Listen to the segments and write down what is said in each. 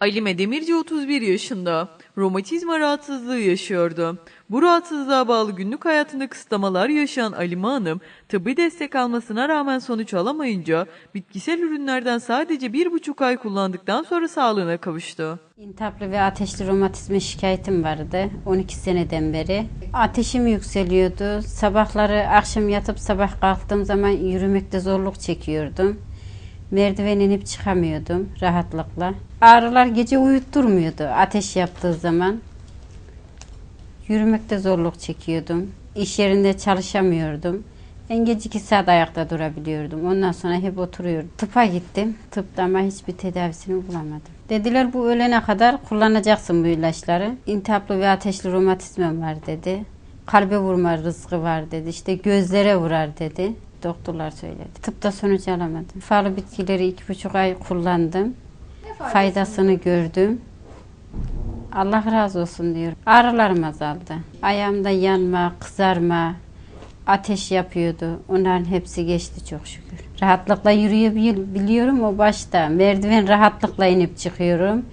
Alime Demirci 31 yaşında. Romatizma rahatsızlığı yaşıyordu. Bu rahatsızlığa bağlı günlük hayatında kısıtlamalar yaşayan Alime Hanım, tıbbi destek almasına rağmen sonuç alamayınca bitkisel ürünlerden sadece bir buçuk ay kullandıktan sonra sağlığına kavuştu. İntihaplı ve ateşli romatizma şikayetim vardı 12 seneden beri. Ateşim yükseliyordu. Sabahları akşam yatıp sabah kalktığım zaman yürümekte zorluk çekiyordum. Merdiven inip çıkamıyordum rahatlıkla. Ağrılar gece uyutturmuyordu ateş yaptığı zaman. Yürümekte zorluk çekiyordum. İş yerinde çalışamıyordum. En geç iki saat ayakta durabiliyordum. Ondan sonra hep oturuyordum. Tıpa gittim. Tıpta ama hiçbir tedavisini bulamadım. Dediler bu ölene kadar kullanacaksın bu ilaçları. İntihaplı ve ateşli romatizmam var dedi. Kalbe vurma rızkı var dedi. İşte gözlere vurar dedi. Doktorlar söyledi. Tıpta sonuç alamadım. Şifalı bitkileri iki buçuk ay kullandım. Faydasını gördüm. Allah razı olsun diyorum. Ağrılarım azaldı. Ayağımda yanma, kızarma, ateş yapıyordu. Onların hepsi geçti çok şükür. Rahatlıkla yürüyebiliyorum o başta. Merdiven rahatlıkla inip çıkıyorum.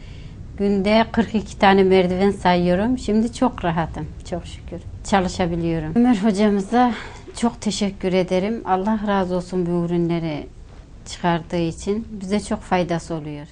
Günde 42 tane merdiven sayıyorum. Şimdi çok rahatım çok şükür. Çalışabiliyorum. Ömer hocamıza çok teşekkür ederim. Allah razı olsun bu ürünleri çıkardığı için. Bize çok faydası oluyor.